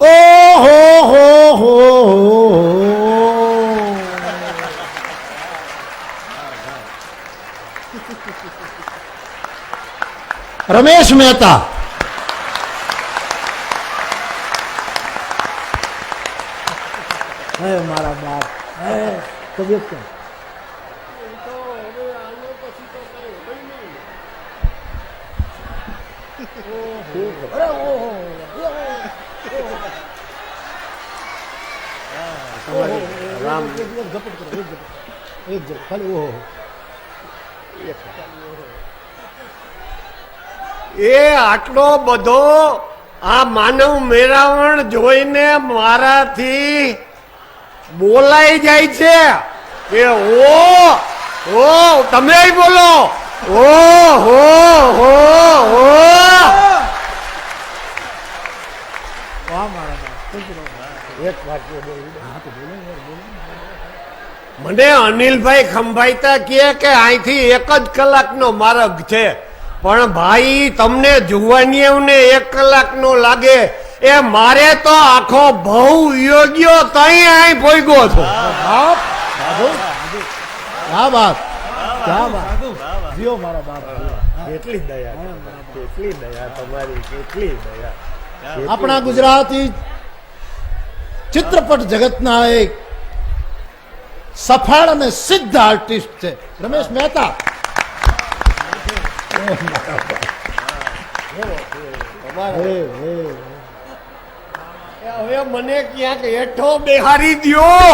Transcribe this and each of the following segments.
ઓહો હો હો રમેશ મહેતા હે મારા બાપ હે તબિયત કેમ અરે ઓહો એ આટલો બધો આ માનવ મેળાવણ જોઈને મારાથી બોલાઈ જાય છે. કે ઓ ઓ તમે બોલો. ઓ હો હો હો વાહ મારા બાપ ખુશ રહો એક વાક્ય બોલી. હા. મને અનિલભાઈ ખંભાઈતા કહે કે અહીંથી એક જ કલાકનો માર્ગ છે. પણ ભાઈ તમને જુવાનીઓને એક કલાકનો લાગે. એ મારે તો આખો બહુ યોગ્ય તઈ અહીં ભોગ્યો છો. બાપ ક્યા બાત જીઓ મારા બાપ. કેટલી દયા કેટલી દયા તમારી કેટલી દયા. આપણા ગુજરાતી ચિત્રપટ જગતના એક સફળ અને સિદ્ધ આર્ટિસ્ટ છે. રમેશ મહેતા. હવે મને ક્યાંક હેઠો બેહારી દ્યો.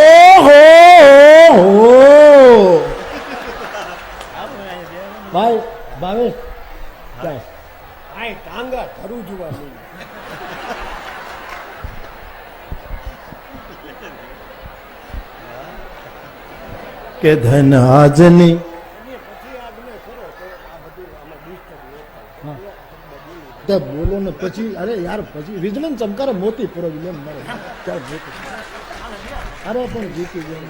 ઓહો હો ભાઈ ભાવેશ? આય ટાંગા ધરું જોવા કે ધન આજની. તે બોલો ને પછી અરે યાર પછી વિજ્ઞાન ચમકારે મોતી પૂરો એમ મારે. અરે પણ જીતી ગયો.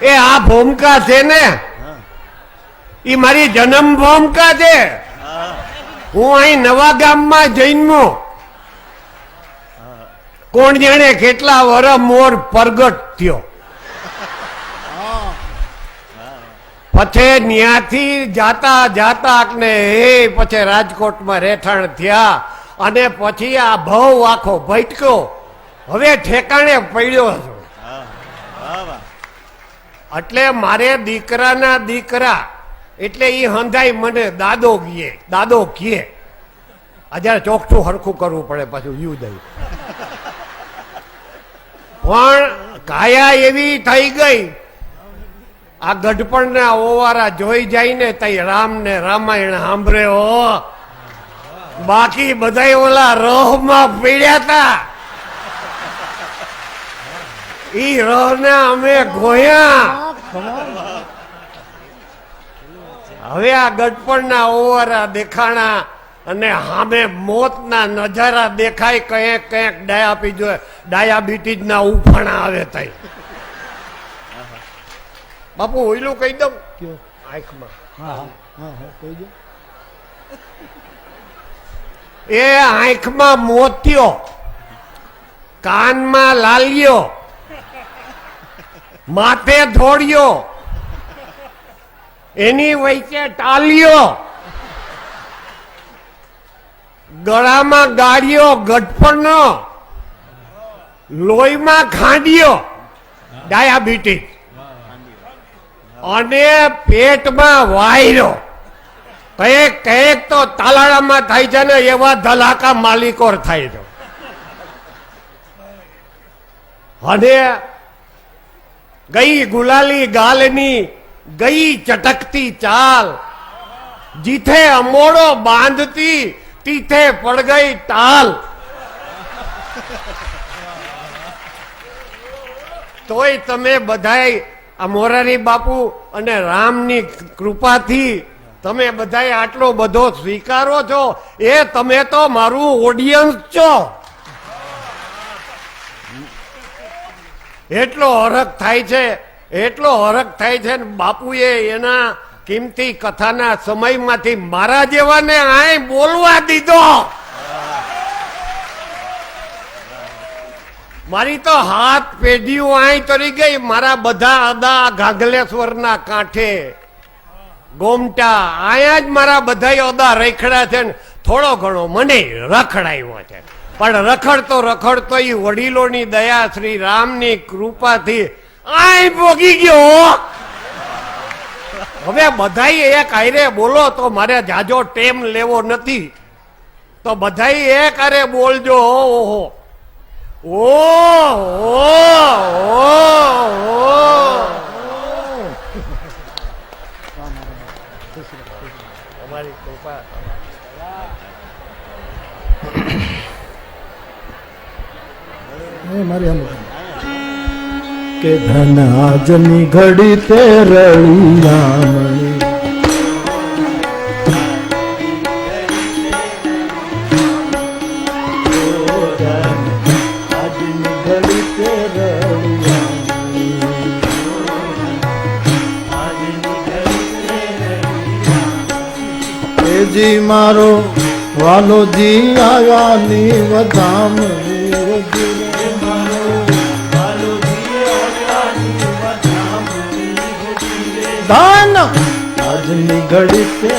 એ આ ભૂમકા છે ને એ મારી જન્મ ભૂમિકા છે. હું અહીં નવા ગામમાં જન્મો. કોણ જાણે કેટલા વર મોર પ્રગટ થયો. પછી ત્યાંથી જાતા જાતા ને એ પછી રાજકોટમાં રહેઠાણ થયા અને પછી આ ભવ આખો ભટક્યો. હવે ઠેકાણે પડ્યો છું એટલે મારે દીકરાના દીકરા એટલે એ હંધાઈ મને, દાદો કીએ દાદો કીએ અત્યારે ચોખ્ઠું હરખું કરવું પડે પાછું યુ દઈ પણ કાયા એવી થઈ ગઈ, આ ગઢપણના ઓવારા જોઈ જાય ને તઈ રામ ને રામાયણ સાંભળે, હો, બાકી બધા ઓલા રોહમાં પીડ્યા હતા ઈ રોહને અમે ગોયા. હવે આ ગઢપણના ઓવરા દેખાણા અને સામે મોતના નજારા દેખાય કંઈક કયેક ડાયાપી જોઈએ ડાયાબિટીસના ઉફાણા આવે તઈ. બાપુ ઓઈલું કહી દઉં? આંખમાં. એ આંખમાં મોતિયો કાનમાં લાલિયો. માથે ધોળિયો. એની વચ્ચે ટાલીઓ. ગળામાં ગાડીઓ ગઢપણનો લોહીમાં ખાંડિયો. ડાયાબિટીસ. અને પેટમાં વાયરો. કંઈક કંઈક તો તાલાળામાં થાય છે ને એવા ધલાકા માલિકો થાય છે. અને ગઈ ગુલાલી ગાલની ગઈ ચટકતી ચાલ. જીથે અમોડો બાંધતી, તીથે પડ ગઈ ટાલ. તોય તમે બધાય આ મોરારી બાપુ અને રામની કૃપાથી તમે બધાય આટલો બધો સ્વીકારો છો, એ તમે તો મારું ઓડિયન્સ છો. એટલો હરખ થાય છે એટલો હરખ થાય છે ને બાપુએ એના કિંમતી કથાના સમયમાંથી મારા જેવાને આય બોલવા દીધો. મારી તો હાથ પેઢીઓ આય તરી ગઈ, મારા બધા અદા ગાગલેશ્વરના કાંઠે. ગોમટા, આયા જ મારા બધા અદા રેખડા છે ને, થોડો ઘણો મને રખડાયો છે. પણ રખડતો રખડતો એ વડીલોની દયા શ્રી રામની કૃપાથી આય ભોગી ગયો હવે બધાય એક આયરે બોલો તો મારે જાજો ટેમ લેવો નથી. તો બધાય એક આરે બોલજો ઓહો. ઓ અમારી કૃપા. મારી કે ધન આજની ઘડી તે રળિયામણી. તેજી મારો વાલોજી આવ્યાની વધામણી. દાન આજની ઘડી તે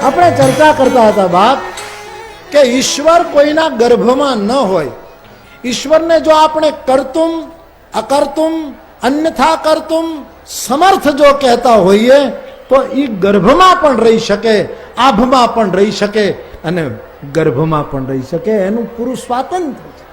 આપણે ચર્ચા કરતા હતા બાપ કે ઈશ્વર કોઈના ગર્ભમાં ન હોય. ઈશ્વરને જો આપણે કરતુમ અકર્તુમ અન્યથા કરતુમ સમર્થ જો કહેતા હોઈએ તો એ ગર્ભમાં પણ રહી શકે આભમાં પણ રહી શકે અને ગર્ભમાં પણ રહી શકે એનું પૂરું સ્વાતંત્ર્ય છે.